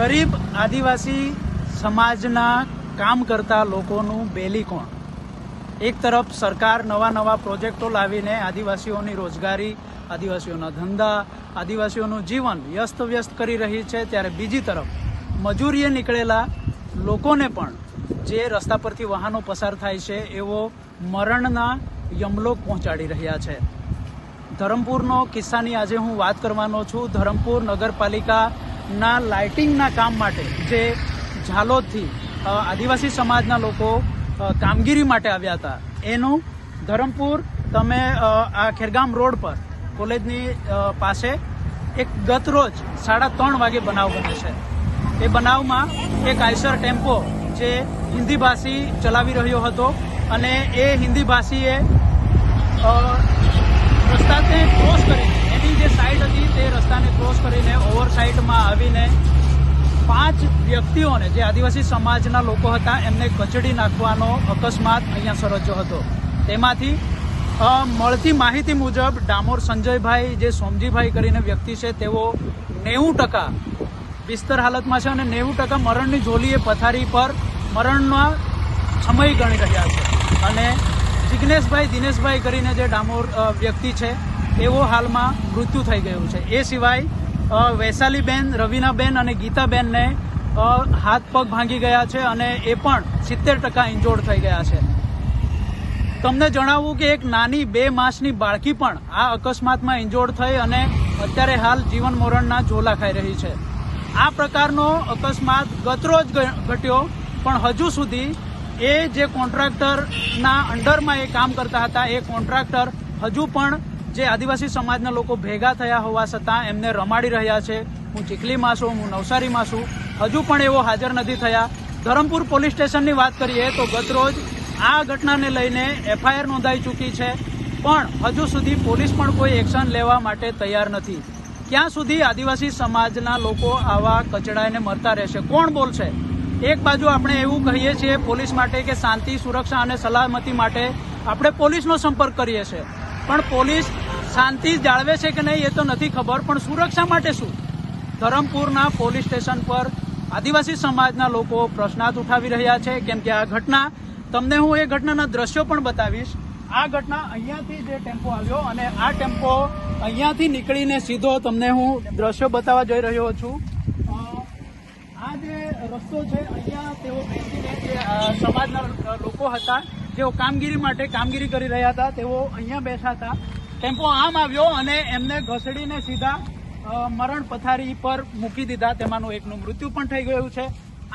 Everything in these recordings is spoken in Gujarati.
ગરીબ આદિવાસી સમાજના કામ કરતા લોકોનું બેલી કોણ? એક તરફ સરકાર નવા નવા પ્રોજેક્ટો લાવીને આદિવાસીઓની રોજગારી, આદિવાસીઓના ધંધા, આદિવાસીઓનું જીવન વ્યસ્ત વ્યસ્ત કરી રહી છે, ત્યારે બીજી તરફ મજૂરીએ નીકળેલા લોકોને પણ જે રસ્તા પરથી વાહનો પસાર થાય છે, એવો મરણના યમલોક પહોંચાડી રહ્યા છે. ધરમપુરનો કિસ્સાની આજે હું વાત કરવાનો છું. ધરમપુર નગરપાલિકાના લાઇટિંગના કામ માટે જે ઝાલોદથી આદિવાસી સમાજના લોકો કામગીરી માટે આવ્યા હતા, એનું ધરમપુર તમે આ ખેરગામ રોડ પર, કોલેજની પાસે એક ગત રોજ સાડા ત્રણ વાગે બનાવ બને છે. એ બનાવમાં એક આઈસર ટેમ્પો જે હિન્દી ભાષી ચલાવી રહ્યો હતો અને એ હિન્દી ભાષીએ રસ્તાને ક્રોસ એની જે સાઈડ હતી તે રસ્તાને ક્રોસ કરીને ઓવર સાઈડમાં આવીને પાંચ વ્યક્તિઓને, જે આદિવાસી સમાજના લોકો હતા, એમને કચડી નાખવાનો અકસ્માત અહીંયા સર્જ્યો હતો. તેમાંથી મળતી માહિતી મુજબ ડામોર સંજયભાઈ, જે સોમજીભાઈ કરીને વ્યક્તિ છે, તેઓ નેવું ટકા બિસ્તર હાલતમાં છે અને નેવું ટકા મરણની ઝોલીએ પથારી પર મરણના સમય ગણી રહ્યા છે. અને જિજ્ઞેશભાઈ દિનેશભાઈ કરીને જે ડામોર વ્યક્તિ છે તેઓ હાલમાં મૃત્યુ થઈ ગયું છે. એ સિવાય વૈશાલીબેન, રવિનાબેન અને ગીતાબેનને હાથ પગ ભાંગી ગયા છે અને એ પણ સિત્તેર ટકા ઇન્જોર્ડ થઈ ગયા છે. તમને જણાવું કે એક નાની બે માસની બાળકી પણ આ અકસ્માતમાં ઇન્જોર્ડ થઈ અને અત્યારે હાલ જીવન મરણના ઝોલા ખાઈ રહી છે. આ પ્રકારનો અકસ્માત ગતરોજ ઘટ્યો, પણ હજુ સુધી એ જે કોન્ટ્રાક્ટરના અંડરમાં એ કામ કરતા હતા, એ કોન્ટ્રાક્ટર હજુ પણ જે આદિવાસી સમાજના લોકો ભેગા થયા હોવા છતાં એમને રમાડી રહ્યા છે. હું ચીખલીમાં છું, હું નવસારીમાં છું. હજુ પણ એવો હાજર નથી થયા. ધરમપુર પોલીસ સ્ટેશનની વાત કરીએ તો ગતરોજ આ ઘટનાને લઈને એફઆઈઆર નોંધાઈ ચૂકી છે. પણ હજુ સુધી પોલીસ પણ કોઈ એક્શન લેવા માટે તૈયાર નથી. ક્યાં સુધી આદિવાસી સમાજના લોકો આવા કચડાઈને મરતા રહેશે? કોણ બોલશે? એક બાજુ આપણે એવું કહીએ છીએ પોલીસ માટે કે શાંતિ, સુરક્ષા અને સલામતી માટે આપણે પોલીસનો સંપર્ક કરીએ છીએ. પણ પોલીસ શાંતિ જાળવે છે કે નહીં એ તો નથી ખબર, પણ સુરક્ષા માટે શું? ધરમપુરના પોલીસ સ્ટેશન પર આદિવાસી સમાજના લોકો પ્રશ્નાર્થ ઉઠાવી રહ્યા છે. કેમ કે આ ઘટના, તમને હું એ ઘટનાના દ્રશ્યો પણ બતાવીશ. આ ઘટના અહીંયાથી જે ટેમ્પો આવ્યો અને આ ટેમ્પો અહીંયાથી નીકળીને સીધો તમને હું દ્રશ્યો બતાવવા જઈ રહ્યો છું. આ જે રસ્તો છે, અહીંયા તેઓ બેસીને જે સમાજના લોકો હતા જેઓ કામગીરી માટે કામગીરી કરી રહ્યા હતા. તેઓ અહીંયા બેઠા હતા. ટેમ્પો આમ આવ્યો અને એમને ઘસડીને સીધા મરણ પથારી પર મૂકી દીધા. તેમાંનું એકનું મૃત્યુ પણ થઈ ગયું છે.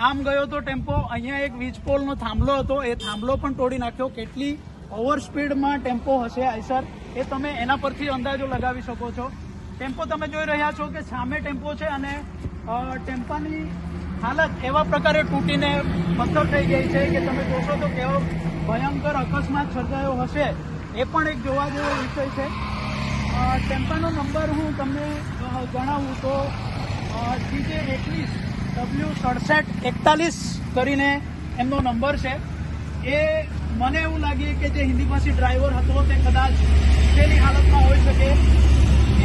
આમ ગયો તો ટેમ્પો અહીંયા એક વીજ પોલનો થાંભલો હતો. એ થાંભલો પણ તોડી નાખ્યો. કેટલી ઓવર સ્પીડમાં ટેમ્પો હશે, આઈસર, એ તમે એના પરથી અંદાજો લગાવી શકો છો. ટેમ્પો તમે જોઈ રહ્યા છો કે સામે ટેમ્પો છે અને ટેમ્પાની હાલત એવા પ્રકારે તૂટીને પથ્થર થઈ ગઈ છે કે તમે જોશો તો કેવો ભયંકર અકસ્માત સર્જાયો હશે. એ પણ એક જોવા જેવો વિષય છે. ટેમ્પાનો નંબર હું તમને જણાવું તો જીજે એકવીસ, ડબલ્યુ સડસઠ એકતાલીસ કરીને એમનો નંબર છે. એ મને એવું લાગે કે જે હિન્દી ભાષી ડ્રાઈવર હતો તે કદાચ તેની હાલતમાં હોઈ શકે.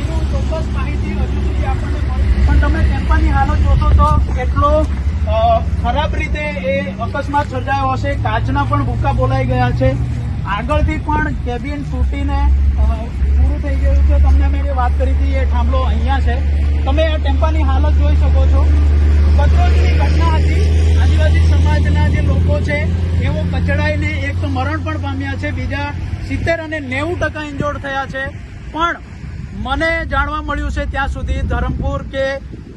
એનું ચોક્કસ માહિતી હજુ સુધી આપણને પણ તમે ટેમ્પાની હાલત જોશો તો એટલો ખરાબ રીતે એ અકસ્માત સર્જાયો હશે. કાચના પણ ભૂકા બોલાઈ ગયા છે. આગળથી પણ કેબિન તૂટીને પૂરું થઈ ગયું છે. તમને મેં જે વાત કરી હતી, એ થાંભલો અહીંયા છે. તમે આ ટેમ્પાની હાલત જોઈ શકો છો. કચરોજની ઘટના હતી. આદિવાસી સમાજના જે લોકો છે એવો કચડાઈને એક તો મરણ પણ પામ્યા છે. બીજા સિત્તેર અને નેવું ટકા ઇન્જોર્ડ થયા છે. પણ મને જાણવા મળ્યું છે ત્યાં સુધી ધરમપુર કે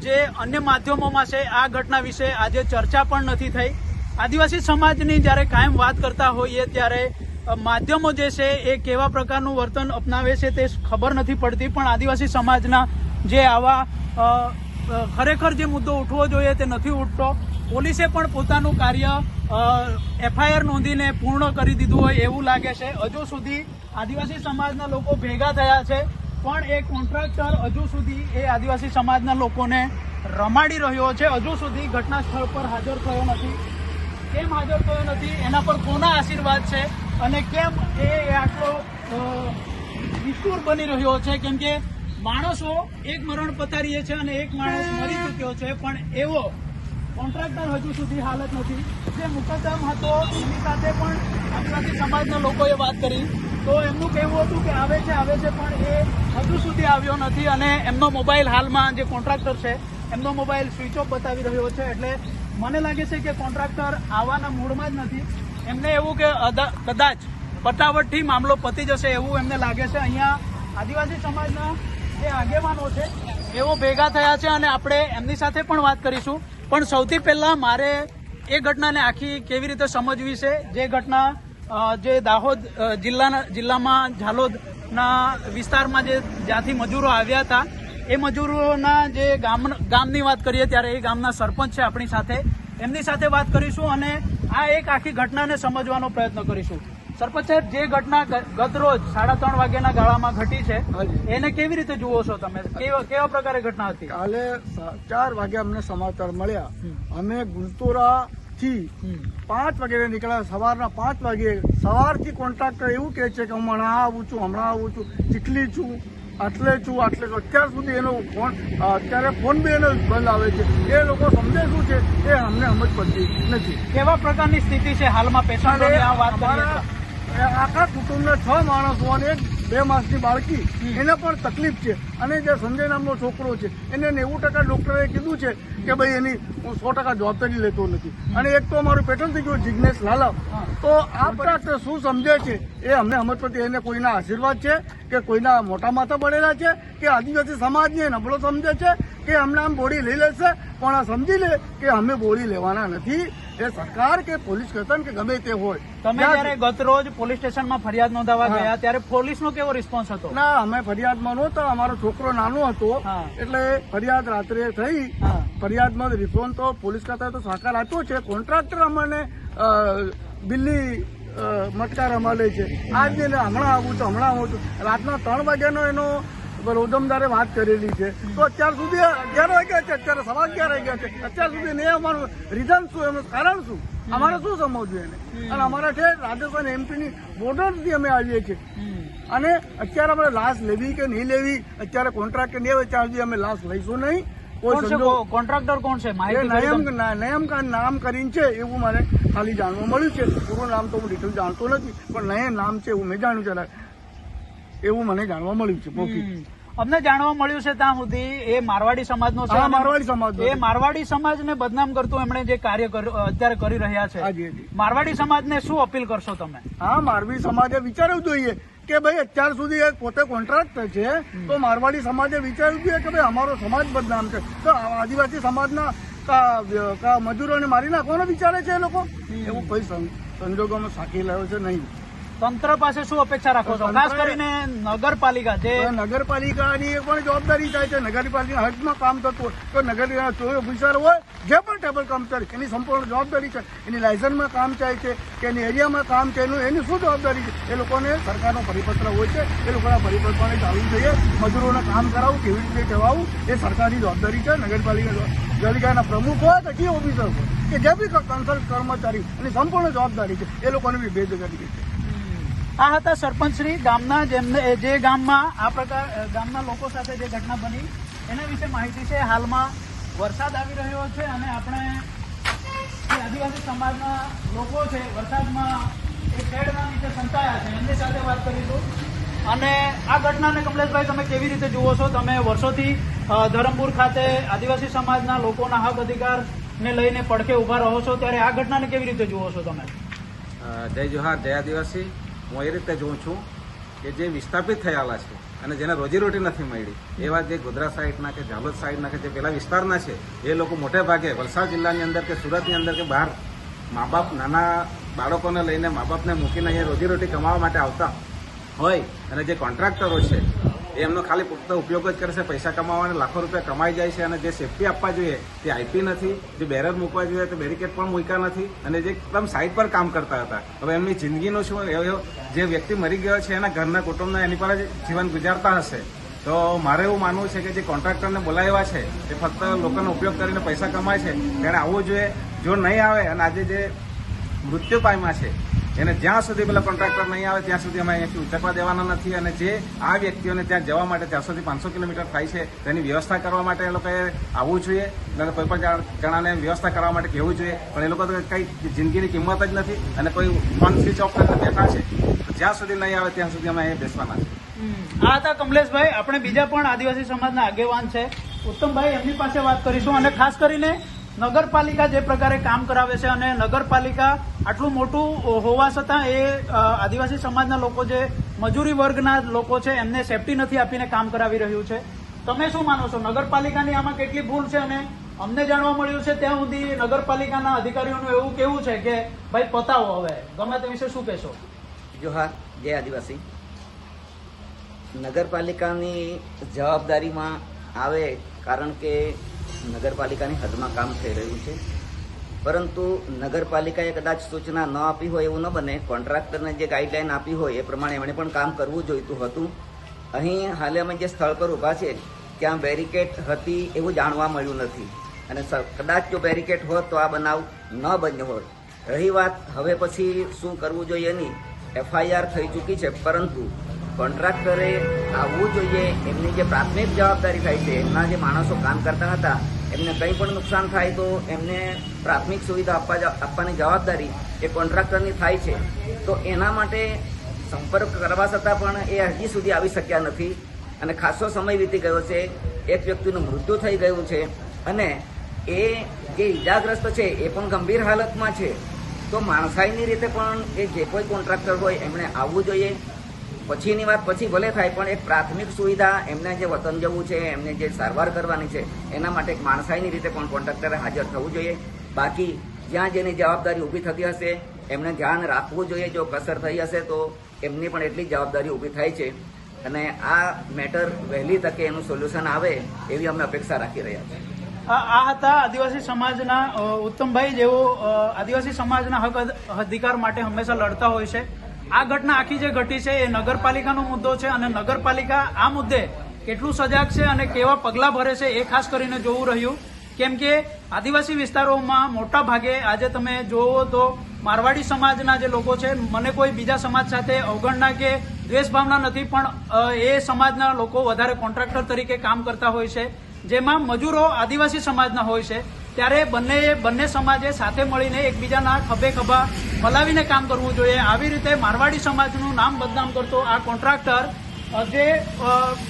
જે અન્ય માધ્યમોમાં છે, આ ઘટના વિશે આજે ચર્ચા પણ નથી થઈ. આદિવાસી સમાજની જ્યારે કાયમ વાત કરતા હોઈએ ત્યારે માધ્યમો જે છે એ કેવા પ્રકારનું વર્તન અપનાવે છે તે ખબર નથી પડતી, પણ આદિવાસી સમાજના જે આવા ખરેખર જે મુદ્દો ઉઠવો જોઈએ તે નથી ઉઠતો. પોલીસે પણ પોતાનું કાર્ય એફઆઈઆર નોંધીને પૂર્ણ કરી દીધું હોય એવું લાગે છે. હજુ સુધી આદિવાસી સમાજના લોકો ભેગા થયા છે, પણ એ કોન્ટ્રાક્ટર હજુ સુધી એ આદિવાસી સમાજના લોકોને રમાડી રહ્યો છે. હજુ સુધી ઘટના સ્થળ પર હાજર થયો નથી. કેમ હાજર થયો નથી, એના પર કોના આશીર્વાદ છે અને કેમ એ આટલો નિષ્ઠુર બની રહ્યો છે? કેમ કે માણસો એક મરણ પતારીએ છે અને એક માણસ મરી ચૂક્યો છે, પણ એવો કોન્ટ્રાક્ટર હજુ સુધી હાલત નથી. જે મુકદ્દમ હતો, એની સાથે પણ આદિવાસી સમાજના લોકોએ વાત કરી. તો એમનું કહેવું હતું કે આવે છે આવે છે, પણ એ હજુ સુધી આવ્યો નથી અને એમનો મોબાઈલ હાલમાં જે કોન્ટ્રાક્ટર છે, એમનો મોબાઈલ સ્વિચ ઓફ બતાવી રહ્યો છે, એટલે મને લાગે છે કે કોન્ટ્રાક્ટર આવવાના મૂડમાં જ નથી. એમને એવું કે કદાચ પટાવટથી મામલો પતી જશે એવું એમને લાગે છે. અહીંયા આદિવાસી સમાજના જે આગેવાનો છે એવો ભેગા થયા છે અને આપણે એમની સાથે પણ વાત કરીશું. પણ સૌથી પહેલાં મારે એ ઘટનાને આખી કેવી રીતે સમજવી છે? જે ઘટના જે દાહોદ જિલ્લાના જિલ્લામાં ઝાલોદના વિસ્તારમાં જે જ્યાંથી મજૂરો આવ્યા હતા એ મજૂરોના જે ગામ ગામની વાત કરીએ ત્યારે એ ગામના સરપંચ છે આપણી સાથે. એમની સાથે વાત કરીશું અને આ એક આખી ઘટનાને સમજવાનો પ્રયત્ન કરીશું. સરપંચ સાહેબ જે ઘટના ગતરોજ ગત રોજ સાડા ત્રણ વાગ્યાના ગાળામાં ઘટી છે એને કેવી રીતે જુઓ છો તમે? કેવા કેવા પ્રકારે ઘટના હતી? કાલે ચાર વાગે અમને સમાચાર મળ્યા. અમે ગુલતોરા થી પાંચ વાગે નીકળ્યા. સવારના પાંચ વાગે સવારથી કોન્ટ્રાક્ટર એવું કહે છે કે હું હમણાં આવું છું હમણાં આવું છું ચીખલી છું. આટલે છું આટલે છું. અત્યાર સુધી એનો ફોન અત્યારે ફોન બી એનો બંધ આવે છે. એ લોકો સમજે શું છે એ અમને સમજ પડતી નથી. કેવા પ્રકારની સ્થિતિ છે હાલમાં? પેશન્ટોની આખા કુટુંબના છ માણસો અને એક બે માસની બાળકી એને પણ તકલીફ છે. અને જે સંજય નામનો છોકરો છે એને નેવું ટકા ડોક્ટરે કીધું છે કે ભાઈ એની હું સો ટકા જવાબદારી લેતો નથી. અને એક તો અમારું પેટર્ન થઈ ગયું જિજ્ઞેશ લાલા. તો આ ડોક્ટર શું સમજે છે? એ અમને સમજ પડતી એને કોઈના આશીર્વાદ છે કે કોઈના મોટા માથા પડેલા છે કે આદિવાસી સમાજને નબળો સમજે છે કે અમને આમ બોડી લઈ લેશે પણ આ સમજી લે કે અમે બોડી લેવાના નથી. એ સરકાર કે પોલીસ સ્ટેશન કે ગમે તે હોય તમે જ્યાં- જયારે ગત રોજ પોલીસ સ્ટેશનમાં ફરિયાદ નોંધાવા. ગયા ત્યારે પોલીસનો કેવો રિસ્પોન્સ હતો? ના અમે ફરિયાદમાં નહોતા અમારો છોકરો નાનો હતો એટલે ફરિયાદ રાત્રે થઈ. ફરિયાદમાં રિસ્પોન્સ તો પોલીસ ખાતાએ તો સહકાર આપ્યો છે કોન્ટ્રાક્ટર અમને દિલ્હી મટકા રમાડે છે. આજે હમણાં આવું છું હમણાં આવું છું રાતના ત્રણ વાગ્યાનો એનો રોજમદારે વાત કરેલી છે. તો અત્યાર સુધી અગિયાર વાગ્યા છે અત્યારે સવા અગિયાર વાગ્યા છે. અત્યાર સુધી નહીં અમારું રીઝન શું એનું કારણ શું? અમારે શું સમજવું એને? અને અમારા છે રાજસ્થાન એમપીની બોર્ડરથી અમે આવીએ છીએ. અને અત્યારે આપણે લાશ લેવી કે નહીં લેવી અત્યારે કોન્ટ્રાક્ટ નહીં હોય ત્યાં સુધી અમે લાશ લઈશું નહીં. કોન્ટ્રાક્ટર કોણ છે? નયમ નામ કરીને છે એવું મને ખાલી જાણવા મળ્યું છે. પૂરું નામ તો હું ડિટેલ જાણતો નથી પણ નયમ નામ છે એવું મેં જાણ્યું છે. એવું મને જાણવા મળ્યું છે મૌખિક અમને જાણવા મળ્યું છે ત્યાં સુધી એ મારવાડી સમાજનો છે મારવાડી સમાજ એ મારવાડી સમાજને બદનામ કરતું એમણે જે કાર્ય અત્યારે કરી રહ્યા છે. મારવાડી સમાજને શું અપીલ કરશો તમે? હા મારવી સમાજે વિચારવું જોઈએ કે ભાઈ અત્યાર સુધી એ પોતે કોન્ટ્રાક્ટર છે તો મારવાડી સમાજે વિચારવું જોઈએ કે ભાઈ અમારો સમાજ બદનામ છે. તો આદિવાસી સમાજના મજૂરોને મારી નાખવાનો વિચારે છે એ લોકો? એવું કોઈ સંજોગોમાં સાકી લાવ્યો છે નહીં. તંત્ર પાસે શું અપેક્ષા રાખો છો? ખાસ કરીને નગરપાલિકા જે નગરપાલિકાની પણ જવાબદારી થાય છે. નગરપાલિકા હદમાં કામ થતું હોય તો નગર ચોરી ઓફિસર હોય જે પણ ટેબલ કર્મચારી એની સંપૂર્ણ જવાબદારી છે. એની લાયસન્સમાં કામ થાય છે કે એની એરિયામાં કામ છે એનું એની શું જવાબદારી છે? એ લોકોને સરકારનો પરિપત્ર હોય છે. એ લોકોના પરિપત્રને ચાલવું જોઈએ. મજૂરોને કામ કરાવવું કેવી રીતે કહેવાવું એ સરકારની જવાબદારી છે. નગરપાલિકા પાલિકાના પ્રમુખ હોય કે ચીફ ઓફિસર હોય કે જે બી કન્સલ્ટ કર્મચારી એની સંપૂર્ણ જવાબદારી છે. એ લોકોને બી ભેદગરી છે. આ હતા સરપંચ શ્રી ગામના જેમને જે ગામમાં આ પ્રકાર ગામના લોકો સાથે જે ઘટના બની, એના વિશે માહિતી છે. હાલમાં વરસાદ આવી રહ્યો છે અને આપણે જે આદિવાસી સમાજના લોકો છે, વરસાદમાં એ શેડના નીચે સંતાયા છે. એમની સાથે વાત કરીશું. અને આ ઘટનાને કમલેશભાઈ, તમે કેવી રીતે જુઓ છો? તમે વર્ષોથી ધરમપુર ખાતે આદિવાસી સમાજના લોકોના હક અધિકારને લઈને પડખે ઊભા રહો છો. ત્યારે આ ઘટનાને કેવી રીતે જુઓ છો તમે? જય જોહાર, જય આદિવાસી. હું એ રીતે જોઉં છું કે જે વિસ્થાપિત થયેલા છે અને જેને રોજીરોટી નથી મળી, એવા જે ગોધરા સાઈડના કે ઝાલોદ સાઈડના કે જે પેલા વિસ્તારના છે, એ લોકો મોટે ભાગે વલસાડ જિલ્લાની અંદર કે સુરતની અંદર કે બહાર મા બાપ નાના બાળકોને લઈને મા બાપને મૂકીને અહીંયા રોજીરોટી કમાવા માટે આવતા હોય અને જે કોન્ટ્રાક્ટરો છે એમનો ખાલી પૂરતો ઉપયોગ જ કરશે. પૈસા કમાવાને લાખો રૂપિયા કમાઈ જાય છે અને જે સેફટી આપવા જોઈએ, તે આઈપી નથી, જે બેરર મૂકવા જોઈએ, તે બેરિકેડ પણ મૂક્યા નથી અને જે એકદમ સાઈડ પર કામ કરતા હતા. હવે એમની જિંદગીનું શું જે વ્યક્તિ મરી ગયો છે, એના ઘરના કુટુંબના એની પર જ જીવન ગુજારતા હશે. તો મારે એવું માનવું છે કે જે કોન્ટ્રાક્ટરને બોલાવ્યા છે તે ફક્ત લોકોનો ઉપયોગ કરીને પૈસા કમાય છે. ત્યારે આવવું જોઈએ, જો નહીં આવે અને આજે જે મૃત્યુ પામ્યા છે એને જ્યાં સુધી પેલા કોન્ટ્રાક્ટર નહીં આવે, ત્યાં સુધી અમે અહીંયાથી ઉતરવા દેવાના નથી અને જે આ વ્યક્તિઓને ત્યાં જવા માટે ચારસોથી પાંચસો કિલોમીટર થાય છે, તેની વ્યવસ્થા કરવા માટે એ લોકોએ આવવું જોઈએ. અને કોઈ પણ જણ- જણાને વ્યવસ્થા કરવા માટે કહેવું જોઈએ. પણ એ લોકો તો કંઈ જિંદગીની કિંમત જ નથી અને કોઈ ફોન સ્વિચ ઓફ કરીને બેઠા છે. જ્યાં સુધી નહીં આવે, ત્યાં સુધી અમે અહીંયા બેસવાના છે આ હતા કમલેશભાઈ. આપણે બીજા પણ આદિવાસી સમાજના આગેવાન છે. ઉત્તમભાઈ, એમની પાસે વાત કરીશું અને ખાસ કરીને નગરપાલિકા જે પ્રકારે કામ કરાવે છે અને નગરપાલિકા આટલું મોટું હોવા છતાં એ આદિવાસી સમાજના લોકો જે મજૂરી વર્ગના લોકો છે, એમને સેફટી નથી આપીને કામ કરાવી રહ્યું છે. તમે શું માનો છો? નગરપાલિકાની આમાં કેટલી ભૂલ છે અને અમને જાણવા મળ્યું છે ત્યાં સુધી નગરપાલિકાના અધિકારીઓનું એવું કેવું છે કે, ભાઈ, પતાવો હવે. ગમે તે વિશે શું કહેશો? જોહાર, જય આદિવાસી. નગરપાલિકાની જવાબદારીમાં આવે કારણ કે નગરપાલિકાની હદમાં કામ થઈ રહ્યું છે. પરંતુ નગરપાલિકાએ કદાચ સૂચના ન આપી હોય એવું ન બને, કોન્ટ્રાક્ટરને જે ગાઈડલાઈન આપી હોય એ પ્રમાણે એમણે પણ કામ કરવું જોઈતું હતું. અહીં હાલે અમે જે સ્થળ પર ઊભા છે ત્યાં બેરિકેડ હતી એવું જાણવા મળ્યું નથી. અને કદાચ જો બેરિકેડ હોત તો આ બનાવ ન બન્યો હોત. રહી વાત, હવે પછી શું કરવું જોઈએ નહીં એફઆઈઆર થઈ ચૂકી છે, પરંતુ કોન્ટ્રાક્ટરે આવવું જોઈએ, એમની જે પ્રાથમિક જવાબદારી થાય છે, એમના જે માણસો કામ કરતા હતા એમને કંઈ પણ નુકસાન થાય તો એમને પ્રાથમિક સુવિધા આપવા આપવાની જવાબદારી એ કોન્ટ્રાક્ટરની થાય છે. તો એના માટે સંપર્ક કરવા છતાં પણ એ હજી સુધી આવી શક્યા નથી. અને ખાસો સમય વીતી ગયો છે. એક વ્યક્તિનું મૃત્યુ થઈ ગયું છે. અને એ જે ઈજાગ્રસ્ત છે, એ પણ ગંભીર હાલતમાં છે. તો માણસાઈની રીતે પણ એ જે કોઈ કોન્ટ્રાક્ટર હોય, એમણે આવવું જોઈએ. પછીની વાત પછી ભલે થાય, પણ એક પ્રાથમિક સુવિધા એમને જે વતન જવું છે, એમને જે સારવાર કરવાની છે, એના માટે એક માણસાઈની રીતે પણ કોન્ટ્રાક્ટરે હાજર થવું જોઈએ. બાકી જ્યાં જેની જવાબદારી ઊભી થતી હશે, એમને ધ્યાન રાખવું જોઈએ, જો કસર થઈ હશે, તો એમની પણ એટલી જવાબદારી ઊભી થાય છે. અને આ મેટર વહેલી તકે એનું સોલ્યુશન આવે, એવી અમે અપેક્ષા રાખી રહ્યા છીએ. આ હતા આદિવાસી સમાજના ઉત્તમભાઈ જેઓ આદિવાસી સમાજના હક અધિકાર માટે હંમેશા લડતા હોય છે. આ ઘટના આખી જે ઘટી છે એ નગરપાલિકાનો મુદ્દો છે અને નગરપાલિકા આ મુદ્દે કેટલું સજાગ છે અને કેવા પગલાં ભરે છે એ ખાસ કરીને જોવું રહ્યું. કેમ કે આદિવાસી વિસ્તારોમાં મોટા ભાગે આજે તમે જોવો તો મારવાડી સમાજના જે લોકો છે, મને કોઈ બીજા સમાજ સાથે અવગણના કે દ્વેષ ભાવના નથી, પણ એ સમાજના લોકો વધારે કોન્ટ્રાક્ટર તરીકે કામ કરતા હોય છે. જેમાં મજૂરો આદિવાસી સમાજના હોય છે. ત્યારે બંને બંને સમાજે સાથે મળીને એકબીજાના ખભે ખભા મલાવીને કામ કરવું જોઈએ. આવી રીતે મારવાડી સમાજનું નામ બદનામ કરતો આ કોન્ટ્રાક્ટર જે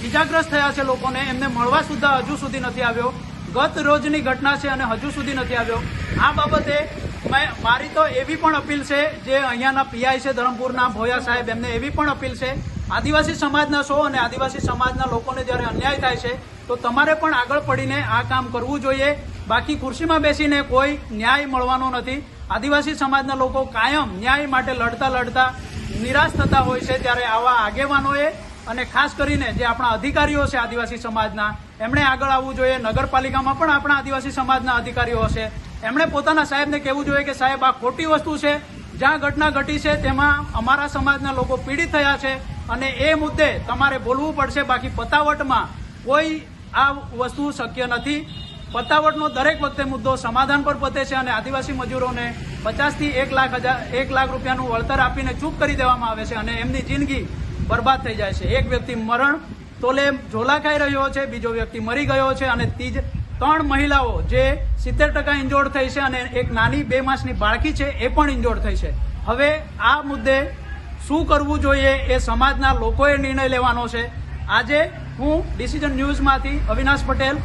ઇજાગ્રસ્ત થયા છે લોકોને. એમને મળવા સુધા હજુ સુધી નથી આવ્યો. ગત રોજની ઘટના છે અને હજુ સુધી નથી આવ્યો. આ બાબતે મેં, મારી તો એવી પણ અપીલ છે જે અહીંયાના પીઆઈ છે, ધરમપુરના ભોયા સાહેબ, એમને એવી પણ અપીલ છે. આદિવાસી સમાજના છો અને આદિવાસી સમાજના લોકોને જ્યારે અન્યાય થાય છે, તો તમારે પણ આગળ પડીને આ કામ કરવું જોઈએ. બાકી ખુરશીમાં બેસીને કોઈ ન્યાય મળવાનો નથી. આદિવાસી સમાજના લોકો કાયમ ન્યાય માટે લડતા લડતા નિરાશ થતા હોય છે ત્યારે આવા આગેવાનોએ અને ખાસ કરીને જે આપણા અધિકારીઓ છે આદિવાસી સમાજના, એમણે આગળ આવવું જોઈએ. નગરપાલિકામાં પણ આપણા આદિવાસી સમાજના અધિકારીઓ હશે. એમણે પોતાના સાહેબને કહેવું જોઈએ કે સાહેબ, આ ખોટી વસ્તુ છે. જ્યાં ઘટના ઘટી છે તેમાં અમારા સમાજના લોકો પીડિત થયા છે અને એ મુદ્દે તમારે બોલવું પડશે. બાકી પતાવટમાં કોઈ આ વસ્તુ શક્ય નથી. પતાવટનો દરેક વખતે મુદ્દો સમાધાન પર પતે છે અને આદિવાસી મજૂરોને પચાસથી એક લાખ હજાર એક લાખ રૂપિયાનું વળતર આપીને ચૂપ કરી દેવામાં આવે છે અને એમની જિંદગી બરબાદ થઈ જાય છે. એક વ્યક્તિ મરણ તોલે ઝોલા ખાઈ રહ્યો છે, બીજો વ્યક્તિ મરી ગયો છે અને ત્રીજ ત્રણ મહિલાઓ જે સિત્તેર ટકા ઇન્જોર્ડ થઈ છે અને એક નાની બે માસની બાળકી છે, એ પણ ઇન્જોર્ડ થઈ છે. હવે આ મુદ્દે શું કરવું જોઈએ એ સમાજના લોકોએ નિર્ણય લેવાનો છે. આજે હું ડિસિઝન ન્યૂઝમાંથી અવિનાશ પટેલ